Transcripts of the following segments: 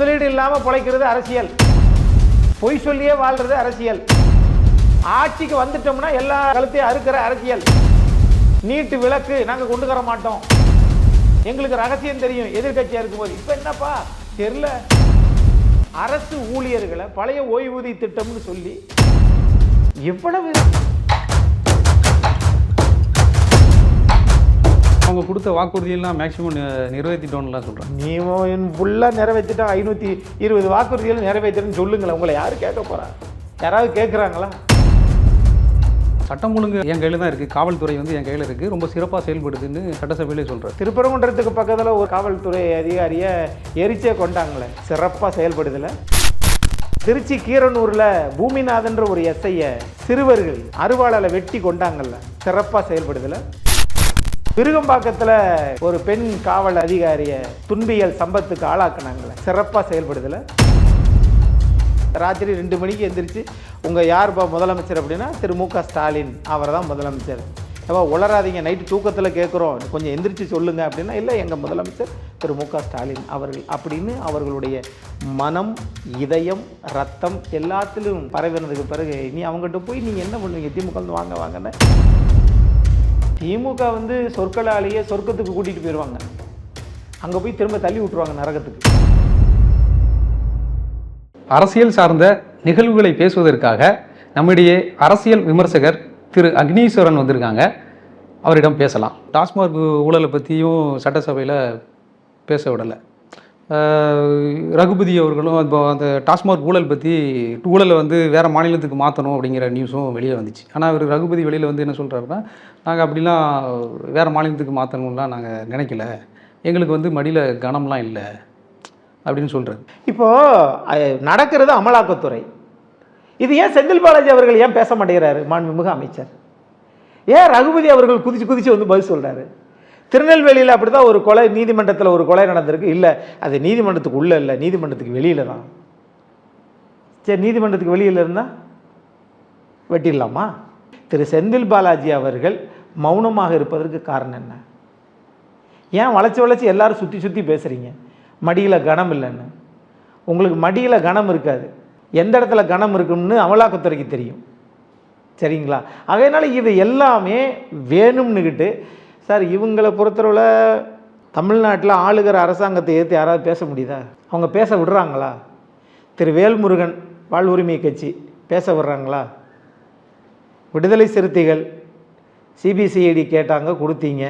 முதலீடு இல்லாமல் பிழைக்கிறது அரசியல். பொய் சொல்லியே வாழ்றது அரசியல். ஆட்சிக்கு வந்துட்டோம்னா எல்லா கழுத்தையும் அறுக்கிற அரசியல். நீட்டு விளக்கு நாங்கள் கொண்டு வர மாட்டோம். எங்களுக்கு ரகசியம் தெரியும் எதிர்கட்சியாக இருக்கும்போது. இப்போ என்னப்பா? தெரில அரசு ஊழியர்களை பழைய ஓய்வூதிய திட்டம்னு சொல்லி எவ்வளவு அவங்க கொடுத்த வாக்குறுதியெல்லாம் மேக்ஸிமம் நிறைவேற்றிட்டோம்லாம் சொல்கிறாங்க நீ ஃபுல்லாக நிறைவேற்றிட்டா ஐநூற்றி இருபது வாக்குறுதிகள் நிறைவேற்றுன்னு சொல்லுங்களேன். உங்களை யார் கேட்க போறா? யாராவது கேட்குறாங்களா சட்டம் ஒழுங்கு என் கையில் தான் இருக்குது காவல்துறை வந்து என் கையில் இருக்குது ரொம்ப சிறப்பாக செயல்படுதுன்னு சட்டசபையிலே சொல்கிறார் திருப்பரங்குன்றத்துக்கு பக்கத்தில் ஒரு காவல்துறை அதிகாரியை எரிச்சே கொண்டாங்களே. சிறப்பாக செயல்படுதில்ல திருச்சி கீரனூரில் பூமிநாதன்ற ஒரு எஸ்ஐயை சிறுவர்கள் அருவாளால் வெட்டி கொண்டாங்கல்ல. சிறப்பாக செயல்படுதில்ல விருகம்பாக்கத்தில் ஒரு பெண் காவல் அதிகாரியை துன்பியல் சம்பத்துக்கு ஆளாக்குனாங்களே. சிறப்பாக செயல்படுதல. ராத்திரி ரெண்டு மணிக்கு எந்திரிச்சு உங்கள் யார்ப்பா முதலமைச்சர்? அப்படின்னா திரு மு க ஸ்டாலின் அவர் தான் முதலமைச்சர். ஏப்பா உளராதீங்க நைட்டு தூக்கத்தில் கேட்குறோம் கொஞ்சம் எந்திரிச்சு சொல்லுங்கள் அப்படின்னா இல்லை எங்கள் முதலமைச்சர் திரு மு க ஸ்டாலின் அவர்கள் அப்படின்னு அவர்களுடைய மனம் இதயம் ரத்தம் எல்லாத்திலும் பரவினதுக்கு பிறகு நீ அவங்ககிட்ட போய் நீங்கள் என்ன பண்ணுவீங்க? திமுக வந்து வாங்க வாங்கன்னு. திமுக வந்து சொற்களாலேயே சொர்க்கத்துக்கு கூட்டிகிட்டு போயிடுவாங்க அங்கே போய் திரும்ப தள்ளி விட்டுருவாங்க நரகத்துக்கு. அரசியல் சார்ந்த நிகழ்வுகளை பேசுவதற்காக நம்மிடையே அரசியல் விமர்சகர் திரு அக்னீஸ்வரன் வந்திருக்காங்க. அவரிடம் பேசலாம். டாஸ்மாக் ஊழலை பற்றியும் சட்டசபையில் பேச விடலை. ரகுபதி அவர்களும் இப்போ அந்த டாஸ்மாக் ஊழல் பற்றி ஊழலை வந்து வேறு மாநிலத்துக்கு மாற்றணும் அப்படிங்கிற நியூஸும் வெளியே வந்துச்சு. ஆனால் அவர் ரகுபதி வெளியில் வந்து என்ன சொல்கிறாருன்னா நாங்கள் அப்படிலாம் வேறு மாநிலத்துக்கு மாற்றணும்லாம் நாங்கள் நினைக்கல. எங்களுக்கு வந்து மடியில் கனம்லாம் இல்லை அப்படின்னு சொல்கிறாரு இப்போது நடக்கிறது அமலாக்கத்துறை. இது ஏன் செந்தில் பாலாஜி அவர்கள் ஏன் பேச மாட்டேங்கிறாரு மாண்புமிகு அமைச்சர்? ஏன் ரகுபதி அவர்கள் குதிச்சு குதிச்சு வந்து பதில் சொல்கிறாரு திருநெல்வேலியில் அப்படி தான் ஒரு கொலை நீதிமன்றத்தில் ஒரு கொலை நடந்திருக்கு. இல்லை அது நீதிமன்றத்துக்கு உள்ளே இல்லை நீதிமன்றத்துக்கு வெளியில் தான். சரி நீதிமன்றத்துக்கு வெளியில் இருந்தால் வெட்டிடலாமா? திரு செந்தில் பாலாஜி அவர்கள் மௌனமாக இருப்பதற்கு காரணம் என்ன? ஏன் வளைச்சி வளைச்சி எல்லாரும் சுற்றி சுற்றி பேசுகிறீங்க மடியில் கனம் இல்லைன்னு. உங்களுக்கு மடியில் கனம் இருக்காது. எந்த இடத்துல கனம் இருக்கும்னு அமலாக்கத்துறைக்கு தெரியும். சரிங்களா? அதனால இது எல்லாமே வேணும்னுக்கிட்டு சார் இவங்களை பொறுத்தளவில் தமிழ்நாட்டில் ஆளுகிற அரசாங்கத்தை ஏற்று யாராவது பேச முடியுதா? அவங்க பேச விடுறாங்களா? திரு. வேல்முருகன் வாழ்வுரிமை கட்சி பேச விடுறாங்களா? விடுதலை சிறுத்தைகள் சிபிசிஐடி கேட்டாங்க கொடுத்தீங்க.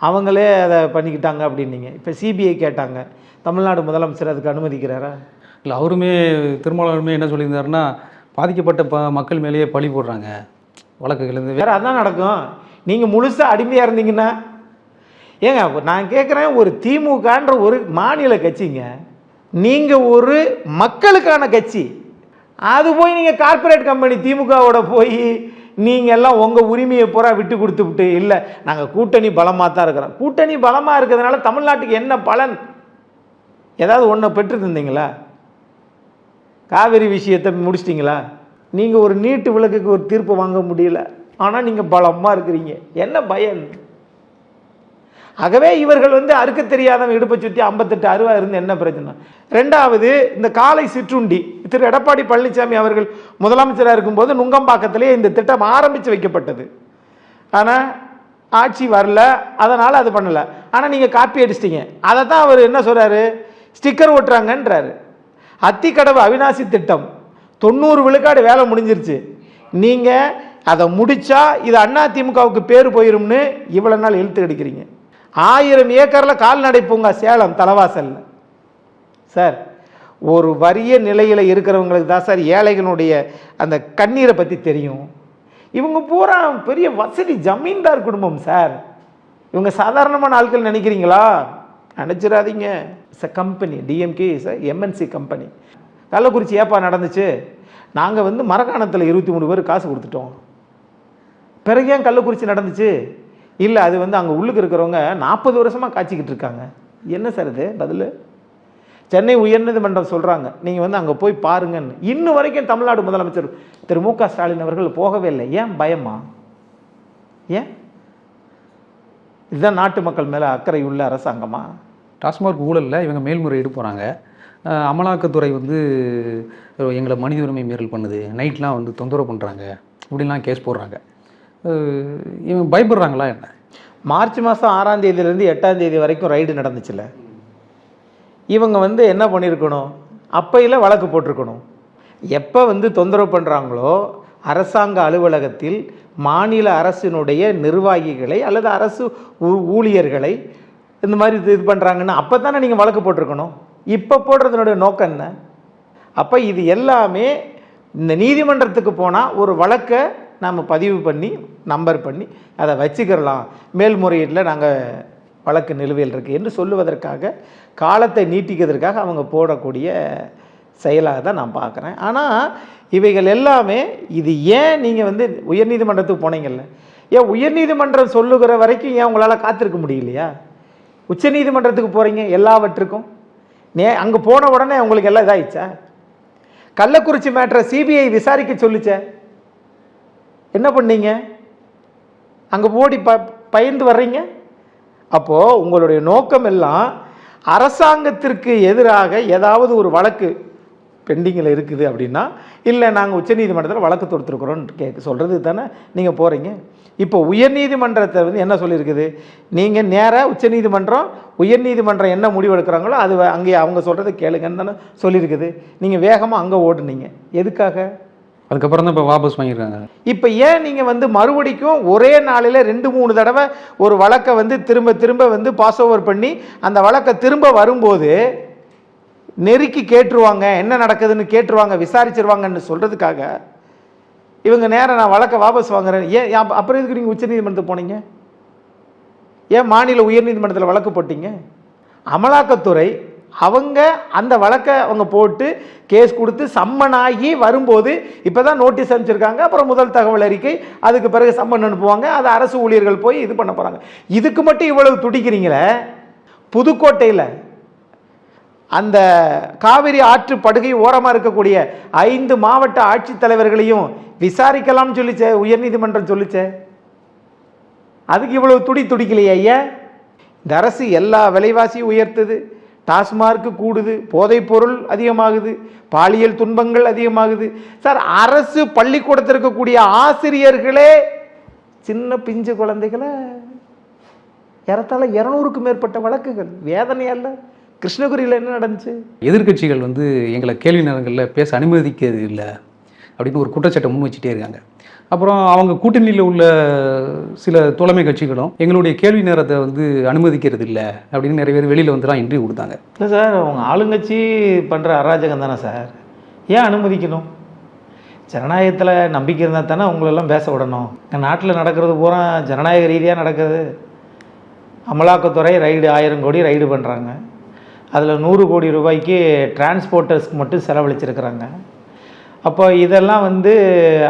அவங்களே அதை பண்ணிக்கிட்டாங்க அப்படின்னீங்க. இப்போ சிபிஐ கேட்டாங்க. தமிழ்நாடு முதலமைச்சர் அதுக்கு அனுமதிக்கிறாரா? இல்லை அவருமே திருமாவளவருமே என்ன சொல்லியிருந்தாருன்னா பாதிக்கப்பட்ட ப மக்கள் மேலேயே பழி போடுறாங்க. வழக்குகள் வேற அதான் நடக்கும். நீங்கள் முழுசாக அடிமையாக இருந்தீங்கன்னா? ஏங்க நான் கேட்குறேன் ஒரு திமுகன்ற ஒரு மாநில கட்சிங்க நீங்கள் ஒரு மக்களுக்கான கட்சி. அது போய் நீங்கள் கார்ப்பரேட் கம்பெனி திமுகவோட போய் நீங்கள் எல்லாம் உங்கள் உரிமையை பூரா விட்டு கொடுத்து விட்டு இல்லை நாங்கள் கூட்டணி பலமாக தான் இருக்கிறோம். கூட்டணி பலமாக இருக்கிறதுனால தமிழ்நாட்டுக்கு என்ன பலன்? ஏதாவது ஒன்றை பெற்றுருந்தீங்களா காவிரி விஷயத்தை முடிச்சிட்டிங்களா? நீங்கள் ஒரு நீட்டு விளக்குக்கு ஒரு தீர்ப்பு வாங்க முடியல. ஆனால் நீங்கள் பலமாக இருக்கிறீங்க. என்ன பயன்? ஆகவே இவர்கள் வந்து அறுக்க தெரியாதவன் இடுப்பை சுற்றி ஐம்பத்தெட்டு அருவா இருந்து என்ன பிரச்சனை? ரெண்டாவது இந்த காலை சிற்றுண்டி திரு எடப்பாடி பழனிசாமி அவர்கள் முதலமைச்சராக இருக்கும்போது நுங்கம்பாக்கத்திலே இந்த திட்டம் ஆரம்பித்து வைக்கப்பட்டது. ஆனால் ஆட்சி வரல அதனால் அது பண்ணலை. ஆனால் நீங்கள் காப்பி அடிச்சிட்டீங்க. அதை தான் அவர் என்ன சொல்கிறாரு ஸ்டிக்கர் ஓட்டுறாங்கன்றாரு. அத்திக்கடவு அவிநாசி திட்டம். தொண்ணூறு விழுக்காடு வேலை முடிஞ்சிருச்சு. நீங்கள் அதை முடித்தா இது அண்ணா திமுகவுக்கு பேர் போயிரும்னு இவ்வளோ நாள் இழுத்து எடுக்கிறீங்க ஆயிரம் ஏக்கரில் கால்நடை பூங்கா சேலம் தலைவாசலில் சார் ஒரு வறிய நிலையில் இருக்கிறவங்களுக்கு தான் சார் ஏழைகளுடைய அந்த கண்ணீரை பற்றி தெரியும். இவங்க பூரா பெரிய வசதி ஜமீன்தார் குடும்பம் சார். இவங்க சாதாரணமான ஆட்கள் நினைக்கிறீங்களா? நினச்சிடாதீங்க. It's a company DMK is a MNC company Kallakurichi ஏப்பா நடந்துச்சு. நாங்கள் வந்து மரக்காணத்தில் இருபத்தி மூணு பேர் காசு கொடுத்துட்டோம். பிறகு ஏன் கள்ளக்குறிச்சி நடந்துச்சு? இல்லை அது வந்து அங்கே உள்ளுக்கு இருக்கிறவங்க நாற்பது வருஷமாக காய்ச்சிக்கிட்டு இருக்காங்க. என்ன சார் இது? பதில்? சென்னை உயர்நீதிமன்றம் சொல்கிறாங்க நீங்கள் வந்து அங்கே போய் பாருங்கன்னு. இன்னும் வரைக்கும் தமிழ்நாடு முதலமைச்சர் திரு மு க ஸ்டாலின் அவர்கள் போகவே இல்லை. ஏன்? பயமா? ஏன்? இதுதான் நாட்டு மக்கள் மேலே அக்கறை உள்ள அரசாங்கமா? டாஸ்மாக் ஊழலில் இவங்க மேல்முறையீடு போகிறாங்க அமலாக்கத்துறை வந்து எங்களை மனித உரிமை மீறல் பண்ணுது. நைட்லாம் வந்து தொந்தரவு பண்ணுறாங்க இப்படிலாம் கேஸ் போடுறாங்க. இவங்க பயப்படுறாங்களா என்ன? மார்ச் மாதம் ஆறாம் தேதியிலேருந்து எட்டாம் தேதி வரைக்கும் ரைடு நடந்துச்சுல்ல. இவங்க வந்து என்ன பண்ணியிருக்கணும் அப்பையில் வழக்கு போட்டிருக்கணும். எப்போ வந்து தொந்தரவு பண்ணுறாங்களோ அரசாங்க அலுவலகத்தில் மாநில அரசினுடைய நிர்வாகிகளை அல்லது அரசு ஊ- ஊழியர்களை இந்த மாதிரி இது இது பண்ணுறாங்கன்னா அப்போ தானே நீங்கள் வழக்கு போட்டிருக்கணும்? இப்போ போடுறதுனுடைய நோக்கம் என்ன? அப்போ இது எல்லாமே இந்த நீதிமன்றத்துக்கு போனால் ஒரு வழக்கை நாம் பதிவு பண்ணி நம்பர் பண்ணி அதை வச்சுக்கிறலாம். மேல்முறையீட்டில் நாங்கள் வழக்கு நிலுவையில் இருக்குது என்று சொல்லுவதற்காக காலத்தை நீட்டிக்கிறதுக்காக அவங்க போடக்கூடிய செயலாக தான் நான் பார்க்குறேன். ஆனால் இவைகள் எல்லாமே இது ஏன் நீங்கள் வந்து உயர்நீதிமன்றத்துக்கு போனீங்கல்ல? ஏன் உயர்நீதிமன்றம் சொல்லுகிற வரைக்கும் ஏன் உங்களால் காத்திருக்க முடியலையா? உச்சநீதிமன்றத்துக்கு போகிறீங்க எல்லாவற்றுக்கும். நே அங்கே போன உடனே உங்களுக்கு எல்லாம் இதாகிச்சா கள்ளக்குறிச்சி மேட்ரை சிபிஐ விசாரிக்க சொல்லுச்சே. என்ன பண்ணீங்க? அங்கே ஓடி ப பயந்து வர்றீங்க? அப்போது உங்களுடைய நோக்கம் எல்லாம் அரசாங்கத்திற்கு எதிராக ஏதாவது ஒரு வழக்கு பெண்டிங்கில் இருக்குது அப்படின்னா இல்லை நாங்கள் உச்சநீதிமன்றத்தில் வழக்கு தொடுத்துருக்குறோன்னு கேட்க சொல்கிறது தானே நீங்கள் போகிறீங்க இப்போ உயர்நீதிமன்றத்தை வந்து என்ன சொல்லியிருக்குது? நீங்கள் நேராக உச்சநீதிமன்றம் உயர்நீதிமன்றம் என்ன முடிவு எடுக்கிறாங்களோ அது அங்கே அவங்க சொல்கிறத கேளுங்கன்னு தானே சொல்லியிருக்குது. நீங்கள் வேகமாக அங்கே ஓடுனீங்க. எதுக்காக? அதுக்கப்புறம் தான் இப்போ வாபஸ் வாங்கியிருக்காங்க. இப்போ ஏன் நீங்கள் வந்து மறுபடிக்கும் ஒரே நாளில் ரெண்டு மூணு தடவை ஒரு வழக்கை வந்து திரும்ப திரும்ப வந்து பாஸ் ஓவர் பண்ணி அந்த வழக்கை திரும்ப வரும்போது நெருக்கி கேட்டுருவாங்க என்ன நடக்குதுன்னு கேட்டுருவாங்க விசாரிச்சிருவாங்கன்னு சொல்கிறதுக்காக இவங்க நேரம் நான் வழக்கை வாபஸ் வாங்குறேன். ஏன் அப்புறம் எதுக்கு நீங்கள் உச்சநீதிமன்றத்துக்கு போனீங்க? ஏன் மாநில உயர்நீதிமன்றத்தில் வழக்கு போட்டீங்க? அமலாக்கத்துறை அவங்க அந்த வழக்கை அவங்க போட்டு கேஸ் கொடுத்து சம்மன் ஆகி வரும்போது இப்போ தான் நோட்டீஸ் அனுப்பிச்சிருக்காங்க. அப்புறம் முதல் தகவல் அறிக்கை அதுக்கு பிறகு சம்மன் அனுப்புவாங்க. அது அரசு ஊழியர்கள் போய் இது பண்ண போகிறாங்க இதுக்கு மட்டும் இவ்வளவு துடிக்கிறீங்களே? புதுக்கோட்டையில் அந்த காவிரி ஆற்று படுகை ஓரமாக இருக்கக்கூடிய ஐந்து மாவட்ட ஆட்சித்தலைவர்களையும் விசாரிக்கலாம்னு சொல்லிச்சே உயர்நீதிமன்றம் சொல்லிச்சே. அதுக்கு இவ்வளவு துடி துடிக்கலையே ஐயா? இந்த அரசு எல்லா விலைவாசியும் உயர்த்துது. டாஸ்மார்க்கு கூடுது போதைப்பொருள் அதிகமாகுது பாலியல் துன்பங்கள் அதிகமாகுது. சார் அரசு பள்ளிக்கூடத்தில் இருக்கக்கூடிய ஆசிரியர்களே சின்ன பிஞ்சு குழந்தைகளை ஏறத்தாழ இரநூறுக்கும் மேற்பட்ட வழக்குகள். வேதனையல்ல கிருஷ்ணகிரியில் என்ன நடந்துச்சு? எதிர்க்கட்சிகள் வந்து எங்களை கேள்வி நேரங்களில் பேச அனுமதிக்கிறது இல்லை அப்படின்னு ஒரு குற்றச்சாட்டை முன் வச்சுட்டே இருக்காங்க. அப்புறம் அவங்க கூட்டணியில் உள்ள சில தோழமை கட்சிகளும் எங்களுடைய கேள்வி நேரத்தை வந்து அனுமதிக்கிறது இல்லை அப்படின்னு நிறைய பேர் வெளியில் வந்துலாம் இன்டர்வியூ கொடுத்தாங்க. இல்லை சார் அவங்க ஆளுங்கட்சி பண்ணுற அராஜகம் தானே சார்? ஏன் அனுமதிக்கணும்? ஜனநாயகத்தில் நம்பிக்கை இருந்தால் தானே உங்களெல்லாம் பேச விடணும். எங்கள் நாட்டில் நடக்கிறது பூரா ஜனநாயக ரீதியாக நடக்குது. அமலாக்கத்துறை ரைடு ஆயிரம் கோடி ரைடு பண்ணுறாங்க அதில் நூறு கோடி ரூபாய்க்கு டிரான்ஸ்போர்ட்டர்ஸ்க்கு மட்டும் செலவழிச்சிருக்கிறாங்க. அப்போ இதெல்லாம் வந்து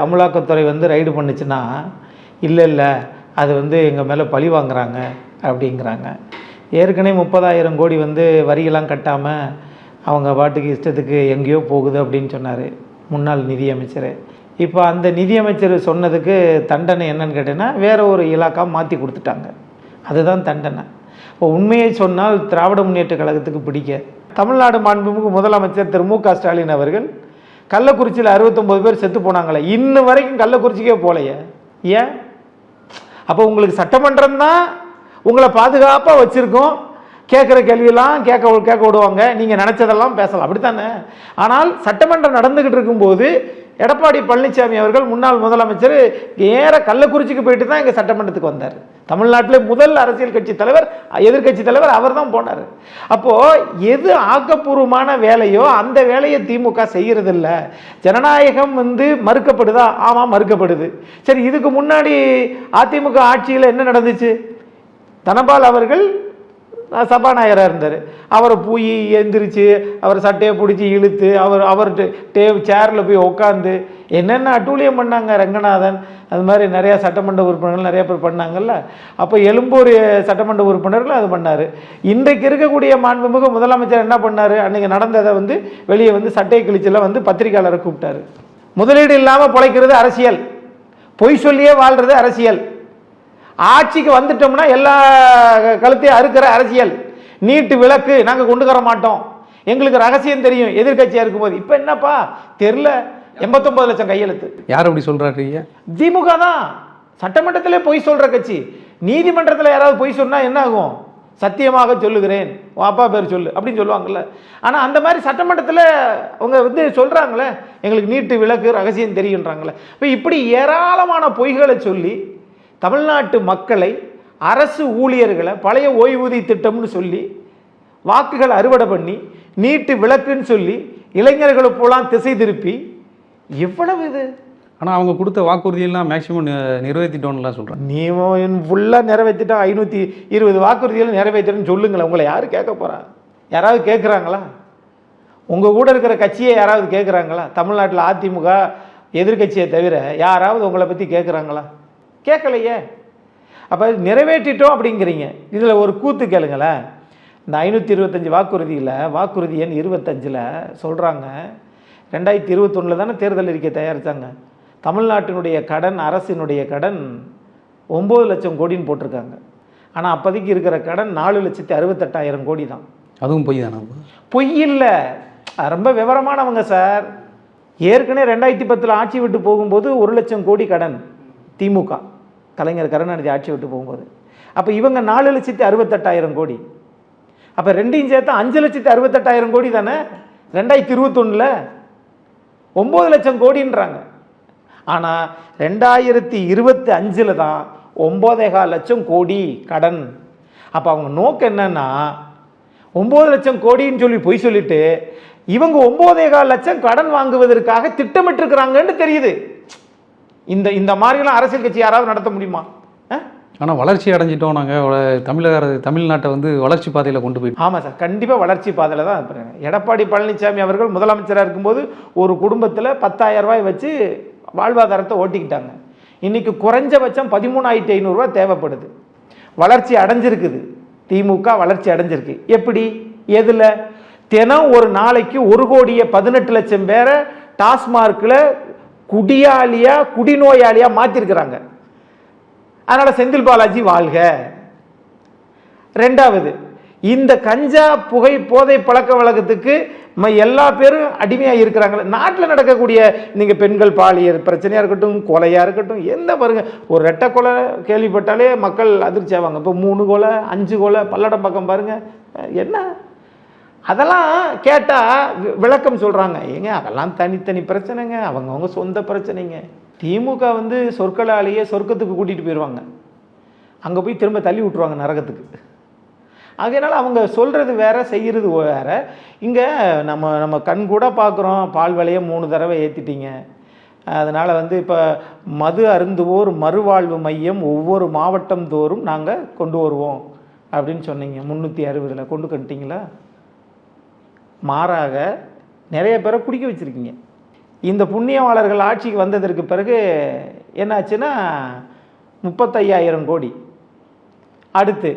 அமலாக்கத்துறை வந்து ரைடு பண்ணுச்சுன்னா இல்லை இல்லை அது வந்து எங்கள் மேலே பழி வாங்குறாங்க அப்படிங்கிறாங்க. ஏற்கனவே முப்பதாயிரம் கோடி வந்து வரியெல்லாம் கட்டாமல் அவங்க பாட்டுக்கு இஷ்டத்துக்கு எங்கேயோ போகுது அப்படின்னு சொன்னார் முன்னாள் நிதியமைச்சர் இப்போ அந்த நிதியமைச்சர் சொன்னதுக்கு தண்டனை என்னன்னு கேட்டேன்னா வேறு ஒரு இலாக்கா மாற்றி கொடுத்துட்டாங்க. அதுதான் தண்டனை. இப்போ உண்மையை சொன்னால் திராவிட முன்னேற்ற கழகத்துக்கு பிடிக்க தமிழ்நாடு மாண்புமிகு முதலமைச்சர் திரு மு க ஸ்டாலின் அவர்கள் கள்ளக்குறிச்சியில் அறுபத்தொம்போது பேர் செத்து போனாங்களே இன்ன வரைக்கும் கள்ளக்குறிச்சிக்கே போகலையே ஏன்? அப்போ உங்களுக்கு சட்டமன்றம் தான் உங்களை பாதுகாப்பாக வச்சுருக்கோம். கேட்குற கேள்வியெல்லாம் கேட்க கேட்க விடுவாங்க. நீங்கள் நினச்சதெல்லாம் பேசலாம். அப்படித்தானே? ஆனால் சட்டமன்றம் நடந்துக்கிட்டு இருக்கும்போது எடப்பாடி பழனிசாமி அவர்கள் முன்னாள் முதலமைச்சர் நேர கள்ளக்குறிச்சிக்கு போயிட்டு தான் எங்கள் சட்டமன்றத்துக்கு வந்தார். தமிழ்நாட்டிலே முதல் அரசியல் கட்சி தலைவர் எதிர்க்கட்சி தலைவர் அவர் தான் போனார். அப்போது எது ஆக்கப்பூர்வமான வேலையோ அந்த வேலையை திமுக செய்கிறதில்ல ஜனநாயகம் வந்து மறுக்கப்படுதா? ஆமாம் மறுக்கப்படுது. சரி இதுக்கு முன்னாடி அதிமுக ஆட்சியில் என்ன நடந்துச்சு? தனபால் அவர்கள் சபாநாயகராக இருந்தார். அவரை போய் எந்திரிச்சு அவர் சட்டையை பிடிச்சி இழுத்து அவர் அவர் டே சேரில் போய் உட்காந்து என்னென்ன அட்டூழியம் பண்ணாங்க ரங்கநாதன்? அது மாதிரி நிறையா சட்டமன்ற உறுப்பினர்கள் நிறைய பேர் பண்ணாங்கல்ல? அப்போ எழும்பூர் சட்டமன்ற உறுப்பினர்கள் அது பண்ணார். இன்றைக்கு இருக்கக்கூடிய மாண்புமிகு முதலமைச்சர் என்ன பண்ணார்? அன்றைக்கி நடந்ததை வந்து வெளியே வந்து சட்டை கிழிச்செல்லாம் வந்து பத்திரிக்கையாளரை கூப்பிட்டாரு. முதலீடு இல்லாமல் பிழைக்கிறது அரசியல். பொய் சொல்லியே வாழ்கிறது அரசியல். ஆட்சிக்கு வந்துட்டோம்னா எல்லா கழுத்தையும் அறுக்கிற அரசியல். நீட்டு விளக்கு நாங்கள் கொண்டு வர மாட்டோம். எங்களுக்கு ரகசியம் தெரியும் எதிர்க்கட்சியாக இருக்கும்போது. இப்போ என்னப்பா? தெரில எண்பத்தொம்பது லட்சம் கையெழுத்து. யார் அப்படி சொல்கிறாரு திமுக தான். சட்டமன்றத்திலே பொய் சொல்ற கட்சி. நீதிமன்றத்தில் யாராவது பொய் சொன்னா என்ன ஆகும்? சத்தியமாக சொல்லுகிறேன். உன் அப்பா பேர் சொல்லு அப்படின்னு சொல்லுவாங்கல்ல. ஆனால் அந்த மாதிரி சட்டமன்றத்தில் அவங்க வந்து சொல்கிறாங்களே எங்களுக்கு நீட்டு விளக்கு ரகசியம் தெரியுன்றாங்களே இப்போ இப்படி ஏராளமான பொய்களை சொல்லி தமிழ்நாட்டு மக்களை அரசு ஊழியர்களை பழைய ஓய்வூதிய திட்டம்னு சொல்லி வாக்குகள் அறுவடை பண்ணி நீட்டு விளக்குன்னு சொல்லி இளைஞர்களை போலாம் திசை திருப்பி எவ்வளவு இது? ஆனால் அவங்க கொடுத்த வாக்குறுதியெல்லாம் மேக்ஸிமம் நிறைவேற்றிட்டோம்லாம் சொல்கிறாங்க நீ ஃபுல்லாக நிறைவேற்றிட்டா ஐநூற்றி இருபது வாக்குறுதிகள் நிறைவேற்றணும்னு சொல்லுங்களேன். உங்களை யார் கேட்க போகிறா யாராவது கேட்குறாங்களா? உங்கள் கூட இருக்கிற கட்சியை யாராவது கேட்குறாங்களா? தமிழ்நாட்டில் அதிமுக எதிர்க்கட்சியை தவிர யாராவது உங்களை பற்றி கேட்குறாங்களா? கேட்கலையே. அப்போ நிறைவேற்றிட்டோம் அப்படிங்கிறீங்க. இதில் ஒரு கூத்து கேளுங்களேன். இந்த ஐநூற்றி இருபத்தஞ்சி வாக்குறுதியில் வாக்குறுதி எண் இருபத்தஞ்சில் சொல்கிறாங்க ரெண்டாயிரத்தி இருபத்தொன்னில் தானே தேர்தல் அறிக்கை தயாரித்தாங்க தமிழ்நாட்டினுடைய கடன் அரசினுடைய கடன் ஒம்பது லட்சம் கோடின்னு போட்டிருக்காங்க. ஆனால் அப்போதைக்கு இருக்கிற கடன் நாலு லட்சத்தி அறுபத்தெட்டாயிரம் கோடி தான். அதுவும் பொய் தானே? பொய் இல்லை. ரொம்ப விவரமானவங்க சார். ஏற்கனவே ரெண்டாயிரத்தி பத்தில் ஆட்சி விட்டு போகும்போது ஒரு லட்சம் கோடி கடன். திமுக கலைஞர் கருணாநிதி ஆட்சி விட்டு போகும்போது. அப்போ இவங்க நாலு லட்சத்தி அறுபத்தெட்டாயிரம் கோடி. அப்போ ரெண்டையும் சேர்த்தா அஞ்சு லட்சத்தி அறுபத்தெட்டாயிரம் கோடி தானே? ரெண்டாயிரத்தி இருபத்தொன்னில். ஒம்பது லட்சம் கோடின்றாங்க. ஆனால் ரெண்டாயிரத்தி இருபத்தி அஞ்சில் தான் ஒம்போதேகால் லட்சம் கோடி கடன். அப்போ அவங்க நோக்கம் என்னன்னா ஒம்பது லட்சம் கோடின்னு சொல்லி பொய் சொல்லிட்டு இவங்க ஒம்போதேகால் லட்சம் கடன் வாங்குவதற்காக திட்டமிட்டிருக்கிறாங்கன்னு தெரியுது. இந்த இந்த மாதிரிலாம் அரசியல் கட்சி யாராவது நடத்த முடியுமா? ஆனால் வளர்ச்சி அடைஞ்சிட்டோம் நாங்கள் தமிழக தமிழ்நாட்டை வந்து வளர்ச்சி பாதையில் கொண்டு போயிட்டோம். ஆமாம் சார். கண்டிப்பாக வளர்ச்சி பாதையில் தான் இருப்பாங்க எடப்பாடி பழனிசாமி அவர்கள் முதலமைச்சராக இருக்கும்போது ஒரு குடும்பத்தில் பத்தாயிரம் ரூபாய் வச்சு வாழ்வாதாரத்தை ஓட்டிக்கிட்டாங்க. இன்னைக்கு குறைஞ்சபட்சம் பதிமூணாயிரத்தி ஐநூறுரூவா தேவைப்படுது. வளர்ச்சி அடைஞ்சிருக்குது. திமுக வளர்ச்சி அடைஞ்சிருக்கு. எப்படி? எதில்? தினம் ஒரு நாளைக்கு ஒரு கோடியே பதினெட்டு லட்சம் பேரை டாஸ்மார்க்கில் குடியாளியா குடிநோயாளியா மாற்றிருக்கிறாங்க அதனால் செந்தில் பாலாஜி வாழ்க. ரெண்டாவது இந்த கஞ்சா புகை போதை பழக்க வழக்கத்துக்கு எல்லா பேரும் அடிமையாக இருக்கிறாங்களே நாட்டில் நடக்கக்கூடிய நீங்கள் பெண்கள் பாலியல் பிரச்சனையாக இருக்கட்டும் கொலையாக இருக்கட்டும் எந்த பாருங்க ஒரு ரெட்டை கொலை கேள்விப்பட்டாலே மக்கள் அதிர்ச்சி ஆவாங்க. இப்போ மூணு கொலை அஞ்சு கொலை பல்லடம் பக்கம் பாருங்க. என்ன? அதெல்லாம் கேட்டால் விளக்கம் சொல்கிறாங்க ஏங்க அதெல்லாம் தனித்தனி பிரச்சனைங்க. அவங்கவுங்க சொந்த பிரச்சனைங்க. திமுக வந்து சொற்களாலேயே சொர்க்கத்துக்கு கூட்டிகிட்டு போயிடுவாங்க அங்கே போய் திரும்ப தள்ளி விட்ருவாங்க நரகத்துக்கு. அதனால் அவங்க சொல்கிறது வேறு செய்கிறது வேறு. இங்கே நம்ம நம்ம கண் கூட பார்க்குறோம் பால் விலையை மூணு தடவை ஏற்றிட்டீங்க அதனால் வந்து இப்போ மது அருந்துவோர் மறுவாழ்வு மையம் ஒவ்வொரு மாவட்டம் தோறும் நாங்கள் கொண்டு வருவோம். அப்படின்னு சொன்னீங்க. முந்நூற்றி அறுபதில். கொண்டு வந்துட்டீங்களா? மாறாக நிறைய பேரை குடிக்க வச்சுருக்கீங்க. இந்த புண்ணியவாளர்கள் ஆட்சிக்கு வந்ததற்கு பிறகு என்னாச்சுன்னா முப்பத்தையாயிரம் கோடி. அடுத்து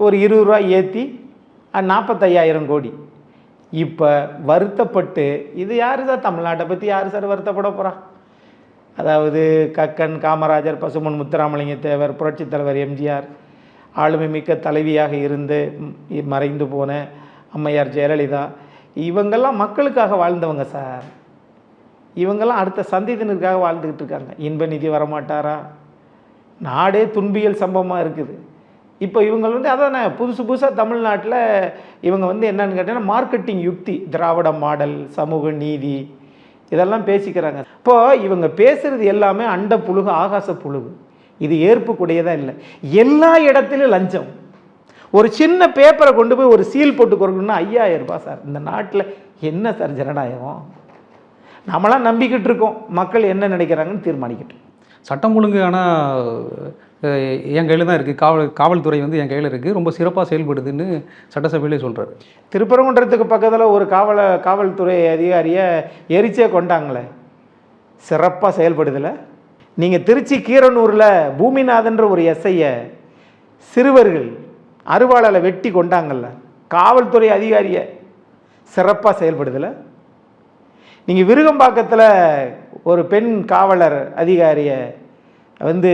ஒரு இருபது ரூபா ஏற்றி நாற்பத்தையாயிரம் கோடி. இப்போ வருத்தப்பட்டு இது யார் சார் தமிழ்நாட்டை பற்றி யார் சார் வருத்தப்பட போகிறா அதாவது கக்கன் காமராஜர் பசுமன் முத்துராமலிங்க தேவர் புரட்சித் தலைவர் எம்ஜிஆர் ஆளுமை மிக்க தலைவியாக இருந்து மறைந்து போன அம்மையார் ஜெயலலிதா இவங்கெல்லாம் மக்களுக்காக வாழ்ந்தவங்க சார். இவங்கெல்லாம் அடுத்த சந்ததியினருக்காக வாழ்ந்துக்கிட்டு இருக்காங்க. இன்ப நிதி வரமாட்டாரா? நாடே துன்பியல் சம்பவமாக இருக்குது. இப்போ இவங்க வந்து அதான் புதுசு புதுசாக தமிழ்நாட்டில் இவங்க வந்து என்னன்னு கேட்டீங்கன்னா மார்க்கெட்டிங் யுக்தி திராவிட மாடல் சமூக நீதி இதெல்லாம் பேசிக்கிறாங்க. இப்போது இவங்க பேசுகிறது எல்லாமே அண்ட புழுகு ஆகாச புழுகு இது ஏற்புக்குடையதா இல்லை. எல்லா இடத்துலையும் லஞ்சம். ஒரு சின்ன பேப்பரை கொண்டு போய் ஒரு சீல் போட்டு கொடுக்கணும்னா ஐயாயிரம் ரூபாய் சார். இந்த நாட்டில் என்ன சார் ஜனநாயகம்? நம்மளாம் நம்பிக்கிட்டு இருக்கோம். மக்கள் என்ன நினைக்கிறாங்கன்னு தீர்மானிக்கட்டும். சட்டம் ஒழுங்கு ஆனால் என் கையில் தான் இருக்குது காவல் காவல்துறை வந்து என் கையில் இருக்குது ரொம்ப சிறப்பாக செயல்படுதுன்னு சட்டசபையிலே சொல்கிறாரு திருப்பரங்குன்றத்துக்கு பக்கத்தில் ஒரு காவல காவல்துறை அதிகாரியை எரிச்சே கொண்டாங்களே. சிறப்பாக செயல்படுதில்ல நீங்கள் திருச்சி கீரனூரில் பூமிநாதன்ற ஒரு எஸ்ஐயை சிறுவர்கள் அருவாளால் வெட்டி கொண்டாங்கல்ல? காவல்துறை அதிகாரியை சிறப்பாக செயல்படுதில்லை நீங்கள் விருகம்பாக்கத்தில் ஒரு பெண் காவலர் அதிகாரியை வந்து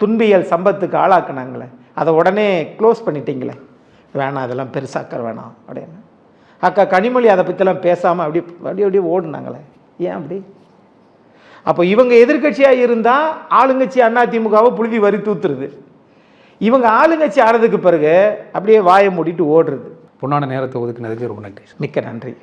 துன்பியல் சம்பத்துக்கு ஆளாக்குனாங்களே அதை உடனே க்ளோஸ் பண்ணிட்டீங்களே. வேணாம் அதெல்லாம் பெருசாக்க வேணாம் அப்படின்னு. அக்கா கனிமொழி அதை பற்றிலாம் பேசாமல் அப்படி அப்படி அப்படியே ஓடுனாங்களே. ஏன் அப்படி? அப்போ இவங்க எதிர்க்கட்சியாக இருந்தால் ஆளுங்கட்சி அதிமுகவை புழுதி வரி தூத்துறது இவங்க ஆளுங்கட்சி ஆனதுக்கு பிறகு அப்படியே வாயை மூடிட்டு ஓடுறது. பொன்னான நேரத்தை ஒதுக்குனதுக்கு ரொம்ப நன்றி மிக்க நன்றி.